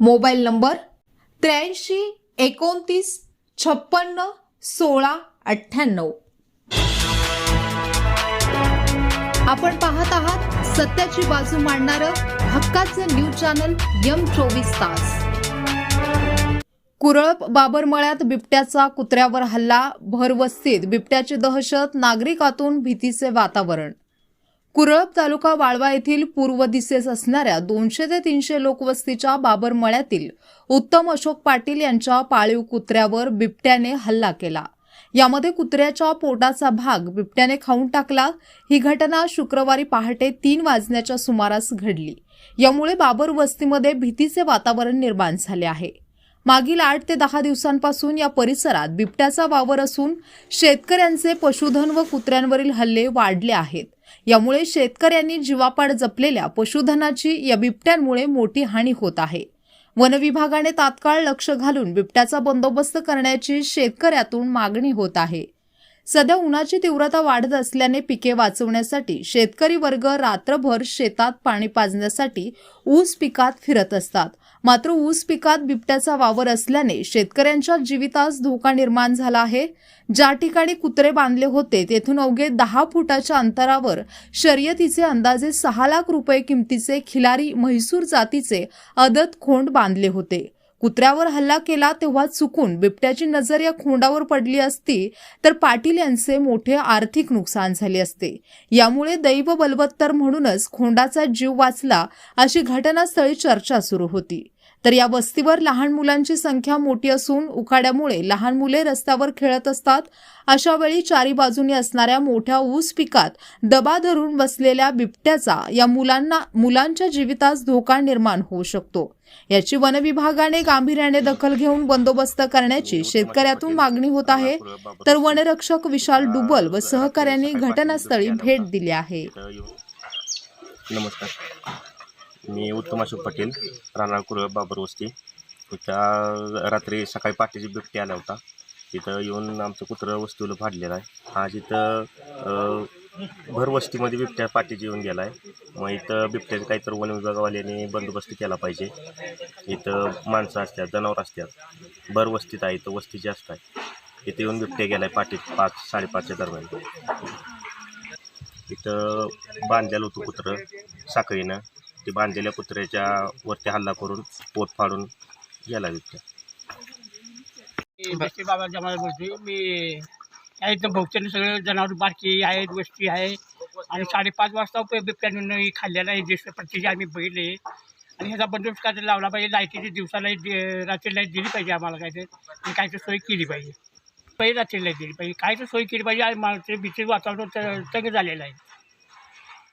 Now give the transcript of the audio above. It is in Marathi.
Mobile number त्र्याऐंशी एकोणतीस छप्पन्न सोळा अठ्ठ्याण्णव. आपण पाहत आहात सत्याची बाजू मांडणारं हक्काचं न्यूज चॅनल यम चोवीस तास. कुरळप बाबरमळ्यात बिबट्याचा कुत्र्यावर हल्ला भरवस्तीत. बिबट्याची दहशत नागरिकातून भीतीचे वातावरण. कुरळप तालुका वाळवा येथील पूर्व दिशेस असणाऱ्या दोनशे ते तीनशे लोकवस्तीच्या बाबरमळ्यातील उत्तम अशोक पाटील यांच्या पाळीव कुत्र्यावर बिबट्याने हल्ला केला. यामध्ये कुत्र्याच्या पोटाचा भाग बिबट्याने खाऊन टाकला. ही घटना शुक्रवारी पहाटे तीन वाजण्याच्या सुमारास घडली. यामुळे बाबर वस्तीमध्ये भीतीचे वातावरण निर्माण झाले आहे. मागील आठ ते दहा दिवसांपासून या परिसरात बिबट्याचा वावर असून शेतकऱ्यांचे पशुधन व कुत्र्यांवरील हल्ले वाढले आहेत. यामुळे शेतकऱ्यांनी जीवापाड जपलेल्या पशुधनाची या बिबट्यांमुळे मोठी हानी होत आहे. वनविभागाने तात्काळ लक्ष घालून बिबट्याचा बंदोबस्त करण्याची शेतकऱ्यातून मागणी होत आहे. सध्या उन्हाची तीव्रता वाढत असल्याने पिके वाचवण्यासाठी शेतकरी वर्ग रात्रभर शेतात पाणी पाजण्यासाठी ऊस पिकात फिरत असतात. मात्र ऊस पिकात बिबट्याचा वावर असल्याने शेतकऱ्यांच्या जीवितास धोका निर्माण झाला आहे. ज्या ठिकाणी कुत्रे बांधले होते तेथून अवघे दहा फुटाच्या अंतरावर शर्यतीचे अंदाजे सहा लाख रुपये किमतीचे खिलारी म्हैसूर जातीचे अदत खोंड बांधले होते. कुत्र्यावर हल्ला केला तेव्हा चुकून बिबट्याची नजर या खोंडावर पडली असती तर पाटील यांचे मोठे आर्थिक नुकसान झाले असते. यामुळे दैव बलवत्तर म्हणूनच खोंडाचा जीव वाचला अशी घटनास्थळी चर्चा सुरू होती. तर या वस्तीवर लहान मुलांची संख्या मोठी असून उखाड्यामुळे लहान मुले रस्त्यावर खेळत असतात. अशा वेळी चारी बाजूनी असणाऱ्या मोठ्या ऊस पिकात दबा धरून बसलेल्या बिबट्याचा या मुलांना मुलांच्या जीवितास धोका निर्माण होऊ शकतो. याची वनविभागाने गांभीर्याने दखल घेऊन बंदोबस्त करण्याची शेतकऱ्यातून मागणी होत आहे. तर वनरक्षक विशाल डुबल व सहकाऱ्यांनी घटनास्थळी भेट दिली आहे. नमस्कार. मी उत्तम अशोक पाटील राणा कुरळ बाबर वस्ती. त्या रात्री सकाळी पाठीची बिबटी आला होता तिथं येऊन आमचं कुत्रं वस्तीला फाडलेलं आहे. हा तिथं भर वस्तीमध्ये बिबट्या पाठीची येऊन गेला आहे मग इथं बिबट्याचं काहीतरी वन विभागावाल्याने बंदोबस्त केला पाहिजे. इथं माणसं असतात जनावर असतात. भर वस्तीत आहे इथं वस्ती जास्त आहे. इथं येऊन बिबट्या गेला आहे पाठीत पाच साडेपाचच्या दरम्यान. इथं बांधलेलं होतं कुत्रं साखळीनं. ते बांधलेल्या कुत्र्याच्या वरती हल्ला करून पोट फाडून गेला बिबट्या मी बस्ती बाबा जमाल बोलतोय. मी भोगत्याने सगळं जनावर बारकी आहेत वस्ती आहे. आणि साडेपाच वाजता बिबट्यानं हे खाल्लेलं आहे जे प्रत्येक आम्ही बघितले आणि ह्याचा बंदोबस्त काय तरी लावला पाहिजे लाईटीची दिवसा लाइट दे- रात्री लाइट दिली पाहिजे आम्हाला काय तर. आणि काय तर सोय केली पाहिजे. पहिले रात्री लाइट दिली पाहिजे. काय तर सोय केली पाहिजे आणि माणसं भीती वातावरण त- तंग झालेलं आहे.